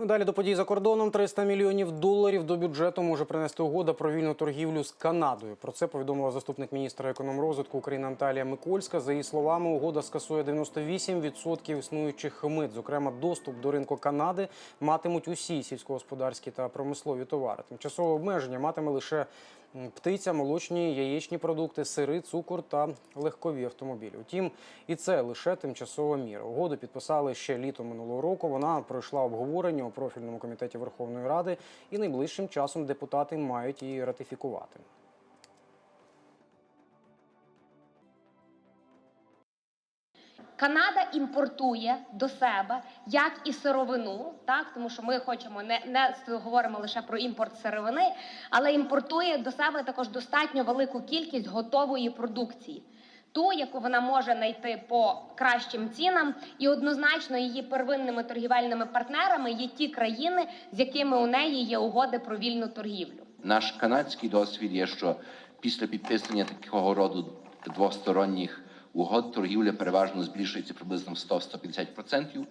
Ну, Далі до подій за кордоном 300 мільйонів доларів до бюджету може принести угода про вільну торгівлю з Канадою. Про це повідомила заступник міністра економрозвитку України Наталія Микольська. За її словами, угода скасує 98% існуючих мит. Зокрема, доступ до ринку Канади матимуть усі сільськогосподарські та промислові товари. Тимчасове обмеження матиме лише птиця, молочні, яєчні продукти, сири, цукор та легкові автомобілі. Утім, і це лише тимчасова міра. Угоду підписали ще літом минулого року. Вона пройшла обговорення у профільному комітеті Верховної Ради, і найближчим часом депутати мають її ратифікувати. Канада імпортує до себе як і сировину, так тому що ми хочемо не, не говоримо лише про імпорт сировини, але імпортує до себе також достатньо велику кількість готової продукції. Ту, яку вона може знайти по кращим цінам, і однозначно її первинними торгівельними партнерами є ті країни, з якими у неї є угоди про вільну торгівлю. Наш канадський досвід є, що після підписання такого роду двосторонніх угод торгівля переважно збільшується приблизно в 100-150%.